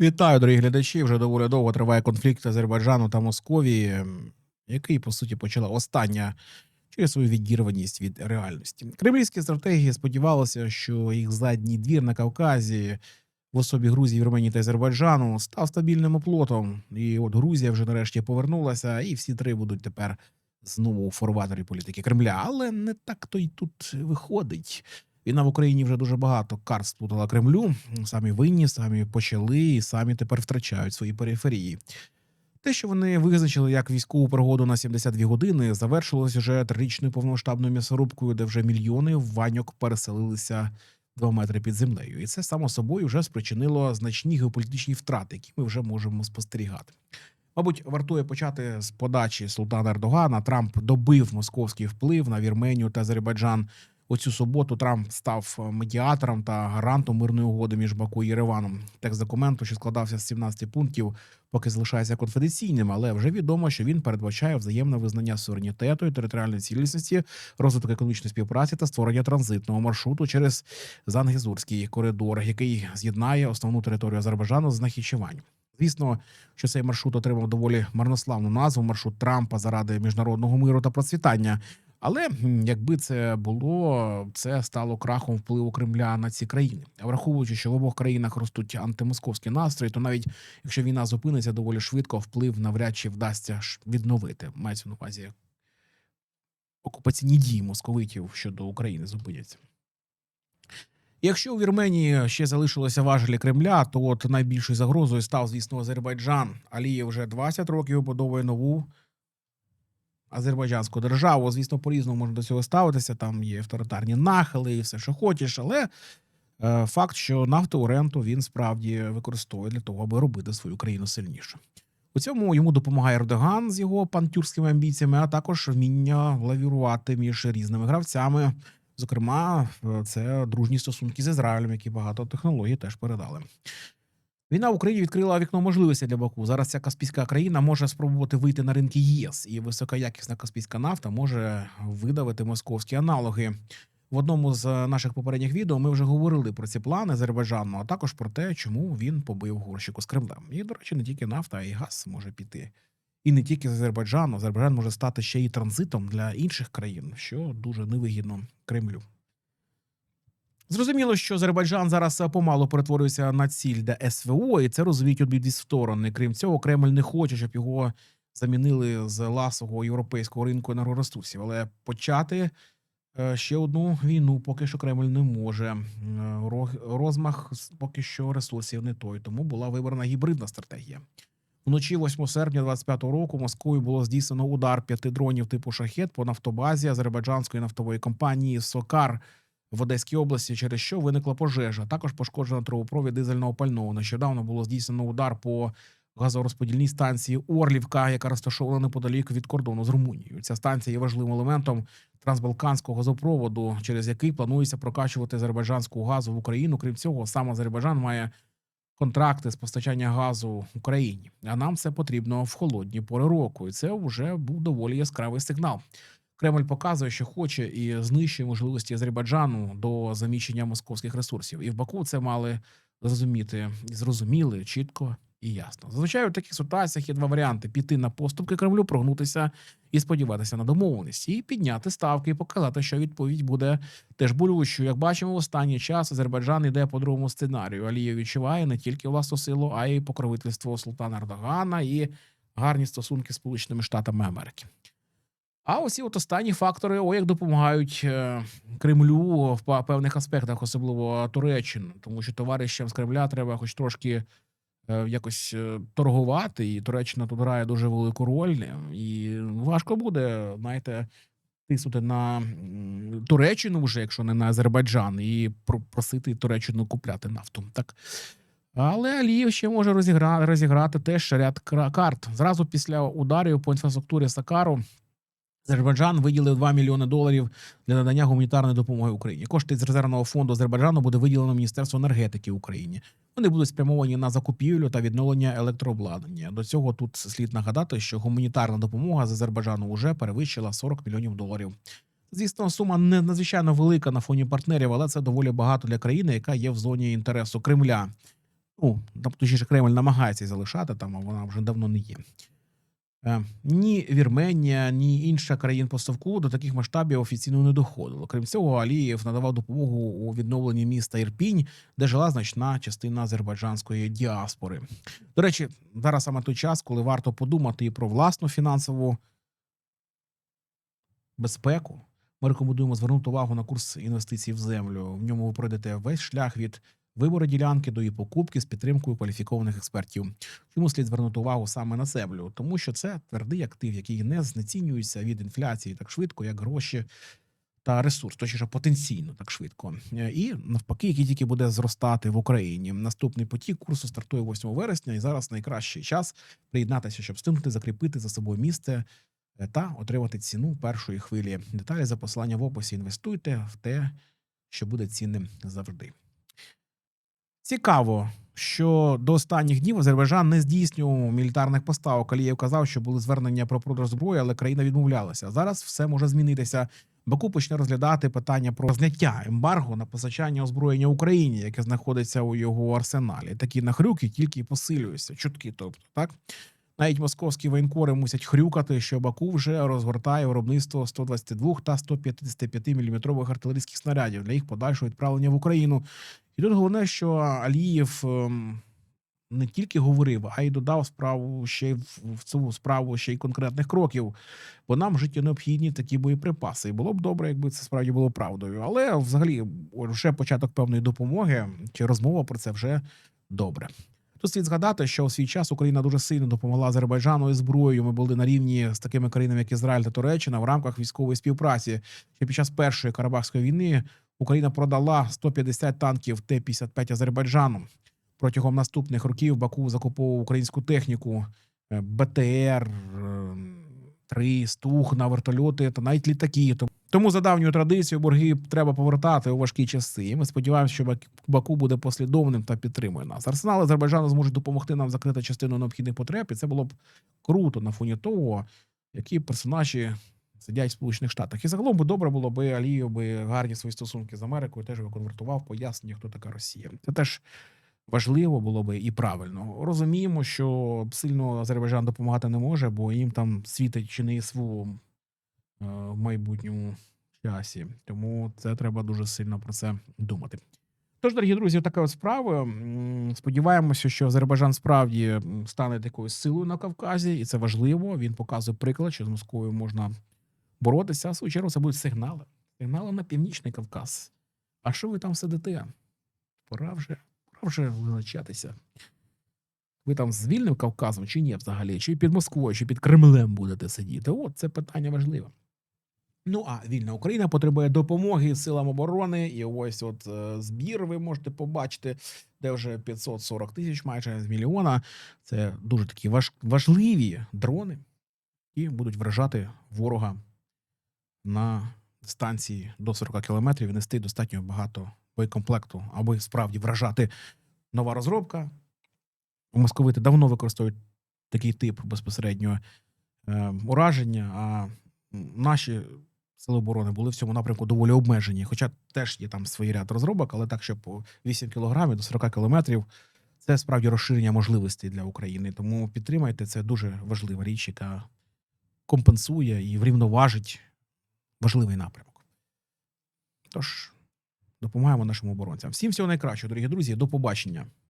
Вітаю, дорогі глядачі. Вже доволі довго триває конфлікт Азербайджану та Московії, який по суті почала остання через свою відірваність від реальності. Кремлівські стратегії сподівалися, що їх задній двір на Кавказі в особі Грузії, Вірменії та Азербайджану став стабільним оплотом. І от Грузія вже нарешті повернулася, і всі три будуть тепер знову у форваторі політики Кремля. Але не так то й тут виходить. Війна в Україні вже дуже багато карт сплутала Кремлю. Самі винні, самі почали і самі тепер втрачають свої периферії. Те, що вони визначили як військову пригоду на 72 години, завершилось вже трирічною повномасштабною м'ясорубкою, де вже мільйони ваньок переселилися два метри під землею. І це само собою вже спричинило значні геополітичні втрати, які ми вже можемо спостерігати. Мабуть, вартує почати з подачі Султана Ердогана. Трамп добив московський вплив на Вірменію та Азербайджан. У цю суботу Трамп став медіатором та гарантом мирної угоди між Баку і Єреваном. Текст документу, що складався з 17 пунктів, поки залишається конфіденційним, але вже відомо, що він передбачає взаємне визнання суверенітету і територіальної цілісності, розвиток економічної співпраці та створення транзитного маршруту через Зангезурський коридор, який з'єднає основну територію Азербайджану з Нахічевань. Звісно, що цей маршрут отримав доволі марнославну назву маршрут Трампа заради міжнародного миру та процвітання. Але якби це було, це стало крахом впливу Кремля на ці країни. Враховуючи, що в обох країнах ростуть антимосковські настрої, то навіть якщо війна зупиниться доволі швидко, вплив навряд чи вдасться відновити. Мається на увазі окупаційні дії московитів щодо України зупиняться. Якщо у Вірменії ще залишилося важелі Кремля, то от найбільшою загрозою став, звісно, Азербайджан. Алієв вже 20 років будовує нову азербайджанську державу. Звісно, по-різному можна до цього ставитися. Там є авторитарні нахили і все, що хочеш, але е, факт, що нафтову ренту він справді використовує для того, аби робити свою країну сильніше. У цьому йому допомагає Ердоган з його пантюрськими амбіціями, а також вміння лавірувати між різними гравцями. Зокрема, це дружні стосунки з Ізраїлем, які багато технологій теж передали. Війна в Україні відкрила вікно можливостей для Баку. Зараз ця каспійська країна може спробувати вийти на ринки ЄС, і високоякісна каспійська нафта може видавити московські аналоги. В одному з наших попередніх відео ми вже говорили про ці плани Азербайджану, а також про те, чому він побив горщику з Кремлем. І, до речі, не тільки нафта, а й газ може піти. І не тільки з Азербайджану. Азербайджан може стати ще й транзитом для інших країн, що дуже невигідно Кремлю. Зрозуміло, що Азербайджан зараз е, помалу перетворюється на ціль для СВО, і це розуміють обидві сторони. Крім цього, Кремль не хоче, щоб його замінили з ласого європейського ринку енергоресурсів. Але почати е, ще одну війну поки що Кремль не може. Розмах поки що ресурсів не той, тому була вибрана гібридна стратегія. Вночі 8 серпня 25-го року Москвою було здійснено удар п'яти дронів типу шахет по нафтобазі азербайджанської нафтової компанії Сокар в Одеській області, через що виникла пожежа. Також пошкоджено трубопровід дизельного пального. Нещодавно було здійснено удар по газорозподільній станції Орлівка, яка розташована неподалік від кордону з Румунією. Ця станція є важливим елементом трансбалканського газопроводу, через який планується прокачувати азербайджанську газу в Україну. Крім цього, сам Азербайджан має контракти з постачання газу Україні. А нам це потрібно в холодні пори року. І це вже був доволі яскравий сигнал. Кремль показує, що хоче і знищує можливості Азербайджану до заміщення московських ресурсів. І в Баку це мали зрозуміти зрозуміли чітко і ясно. Зазвичай у таких ситуаціях є два варіанти: піти на поступки Кремлю, прогнутися і сподіватися на домовленість, і підняти ставки, і показати, що відповідь буде теж болючою. Як бачимо, в останній час Азербайджан йде по другому сценарію. Алієв відчуває не тільки власну силу, а й покровительство Султана Ердогана і гарні стосунки з Сполученими Штатами Америки. А усі от останні фактори, о, як допомагають е, Кремлю в певних аспектах, особливо Туреччину, тому що товаришам з Кремля треба хоч трошки е, якось е, торгувати, і Туреччина тут грає дуже велику роль, і важко буде, знаєте, тиснути на Туреччину вже, якщо не на Азербайджан, і просити Туреччину купляти нафту. Так. Але Алієв ще може розіграти, розіграти теж ряд карт. Зразу після ударів по інфраструктурі Сакару Азербайджан виділив 2 мільйони доларів для надання гуманітарної допомоги Україні. Кошти з резервного фонду Азербайджану буде виділено Міністерству енергетики Україні. Вони будуть спрямовані на закупівлю та відновлення електрообладнання. До цього тут слід нагадати, що гуманітарна допомога з Азербайджану вже перевищила 40 мільйонів доларів. Звісно, сума не надзвичайно велика на фоні партнерів, але це доволі багато для країни, яка є в зоні інтересу Кремля. Ну, точніше, Кремль намагається залишати там, а вона вже давно не є. Е, Ні Вірменія, ні інша країн по Совку до таких масштабів офіційно не доходило. Крім цього, Алієв надавав допомогу у відновленні міста Ірпінь, де жила значна частина азербайджанської діаспори. До речі, зараз саме той час, коли варто подумати і про власну фінансову безпеку. Ми рекомендуємо звернути увагу на курс інвестицій в землю. В ньому ви пройдете весь шлях від вибору ділянки до її покупки з підтримкою кваліфікованих експертів. Чому слід звернути увагу саме на землю? Тому що це твердий актив, який не знецінюється від інфляції так швидко, як гроші та ресурс, точніше потенційно так швидко. І навпаки, який тільки буде зростати в Україні. Наступний потік курсу стартує 8 вересня, і зараз найкращий час приєднатися, щоб встигнути закріпити за собою місце е, та отримати ціну першої хвилі. Деталі за посилання в описі. Інвестуйте в те, що буде цінним завжди. Цікаво, що до останніх днів Азербайджан не здійснював мілітарних поставок. Алієв казав, що були звернення про продаж зброї, але країна відмовлялася. Зараз все може змінитися. Баку почне розглядати питання про зняття ембарго на постачання озброєння Україні, яке знаходиться у його арсеналі. Такі нахрюки тільки посилюються. Чутки, тобто, так. Навіть московські воєнкори мусять хрюкати, що Баку вже розгортає виробництво 122 та 155 мм артилерійських снарядів для їх подальшого відправлення в Україну. І тут головне, що Алієв ем, не тільки говорив, а й додав справу ще в цю справу ще й конкретних кроків. Бо нам в житті необхідні такі боєприпаси. І було б добре, якби це справді було правдою. Але взагалі, вже початок певної допомоги чи розмова про це вже добре. Тут слід згадати, що у свій час Україна дуже сильно допомогла Азербайджану і зброєю. Ми були на рівні з такими країнами, як Ізраїль та Туреччина, в рамках військової співпраці. Ще під час першої Карабахської війни Україна продала 150 танків Т-55 Азербайджану. Протягом наступних років Баку закуповував українську техніку е, БТР, 3 Стугна, вертольоти та навіть літаки. Тому- за давньою традицією борги треба повертати у важкі часи. І ми сподіваємося, що Бак- Баку буде послідовним та підтримує нас. Арсенал Азербайджану зможуть допомогти нам закрити частину необхідних потреб, і це було б круто на фоні того, які персонажі сидять в Сполучених Штатах. І загалом би добре було би Алієв би гарні свої стосунки з Америкою теж би конвертував пояснення, хто така Росія. Це теж важливо було би і правильно. Розуміємо, що сильно Азербайджан допомагати не може, бо їм там світить чи не СВО е, в майбутньому часі. Тому це треба дуже сильно про це думати. Тож, дорогі друзі, така от справа. Сподіваємося, що Азербайджан справді стане такою силою на Кавказі, і це важливо. Він показує приклад, що з Москвою можна боротися. А в свою чергу це будуть сигнали. Сигнали на північний Кавказ. А що ви там сидите? Пора вже, вже визначатися. Ви там з вільним Кавказом чи ні взагалі? Чи під Москвою, чи під Кремлем будете сидіти? От це питання важливе. Ну а вільна Україна потребує допомоги силам оборони. І ось от е, збір ви можете побачити, де вже 540 тисяч, майже з мільйона. Це дуже такі важ, важливі дрони, які будуть вражати ворога на дистанції до 40 кілометрів і нести достатньо багато боєкомплекту, аби справді вражати нова розробка. Московити давно використовують такий тип безпосередньо е, ураження, а наші сили оборони були в цьому напрямку доволі обмежені. Хоча теж є там свій ряд розробок, але так, щоб по 8 кілограмів до 40 кілометрів це справді розширення можливостей для України. Тому підтримайте це дуже важлива річ, яка компенсує і врівноважить важливий напрямок. Тож допомагаємо нашим оборонцям. Всім всього найкращого, дорогі друзі. До побачення.